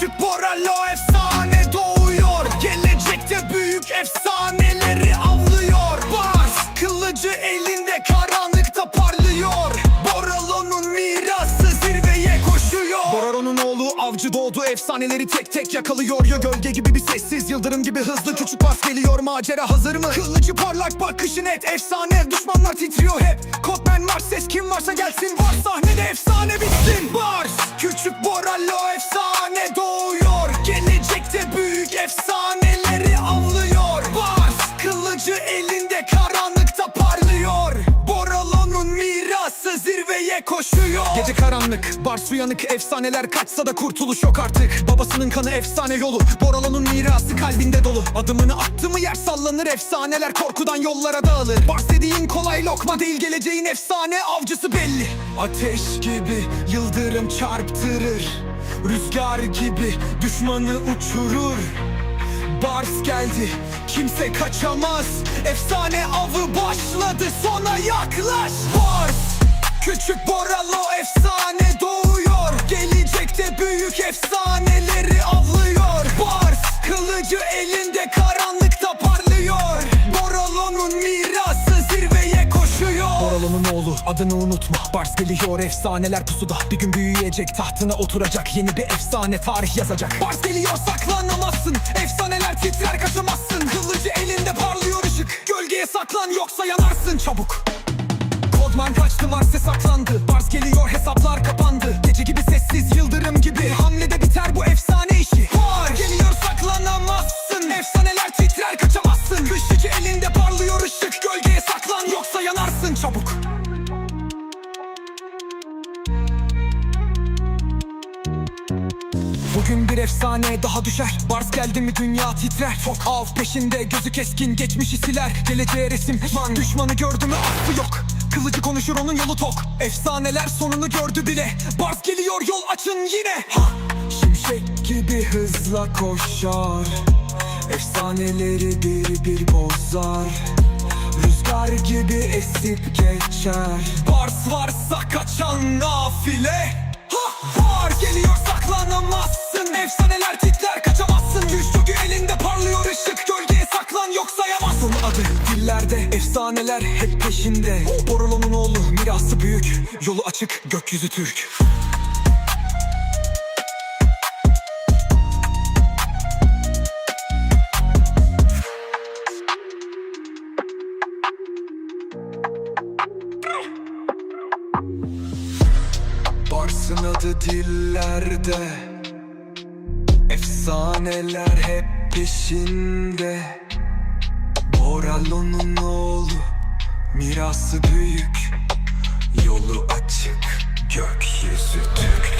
Küçük Boralo efsane doğuyor. Gelecekte büyük efsaneleri avlıyor. Bars kılıcı elinde karanlıkta parlıyor. Boralo'nun mirası zirveye koşuyor. Boralo'nun oğlu avcı doğdu Efsaneleri tek tek yakalıyor. Ya gölge gibi bir sessiz yıldırım gibi hızlı Küçük bas geliyor. Macera hazır mı? Kılıcı parlak bakışı net Efsane. Düşmanlar titriyor hep. Kodman var ses kim varsa gelsin koşuyor. Gece karanlık, Bars uyanık Efsaneler kaçsa da kurtuluş yok artık. Babasının kanı efsane yolu Boralo'nun mirası kalbinde dolu. Adımını attı mı yer sallanır Efsaneler korkudan yollara dağılır. Bars dediğin kolay lokma değil Geleceğin efsane avcısı belli. Ateş gibi yıldırım çarptırır Rüzgar gibi düşmanı uçurur. Bars geldi kimse kaçamaz. Efsane avı başladı sona yaklaş. Bars Küçük Boralo efsane doğuyor. Gelecekte büyük efsaneleri avlıyor. Bars kılıcı elinde karanlıkta parlıyor Boralo'nun mirası zirveye koşuyor. Boralo'nun oğlu adını unutma. Bars geliyor efsaneler pusuda. Bir gün büyüyecek tahtına oturacak. Yeni bir efsane tarih yazacak. Bars geliyor saklanamazsın. Efsaneler titrer kaçamazsın. Kılıcı elinde parlıyor ışık. Gölgeye saklan yoksa yanarsın. Çabuk Kodman kaçtı Mars'e saklandı Bars geliyor hesaplar kapandı. Gece gibi sessiz yıldırım gibi. Hamlede biter bu efsane işi. Var! Geliyor saklanamazsın. Efsaneler titrer kaçamazsın. Kışıcı elinde parlıyor ışık Gölgeye saklan. Yoksa yanarsın çabuk. Bugün bir efsane daha düşer. Bars geldi mi dünya titrer. Çok av peşinde gözü keskin geçmişi siler. Geleceğe resim. Man Düşmanı gördü mü? Affı yok Kılıcı konuşur onun yolu tok. Efsaneler sonunu gördü bile. Bars geliyor yol açın yine. Ha! Şimşek gibi hızla koşar. Efsaneleri bir bir bozar. Rüzgar gibi esip geçer. Bars varsa kaçan nafile. Ha! Var geliyor saklanamazsın. Efsaneler titrer kaçamazsın. Güç elinde parlıyor ışık. Gölgeye saklan yoksa yamazsın Adı dillerde efsaneler hep peşinde. Borolo'nun oğlu mirası büyük. Yolu açık gökyüzü Türk. Bars'ın adı dillerde. Efsaneler hep peşinde Boralo'nun oğlu Mirası büyük Yolu açık Gökyüzü Türk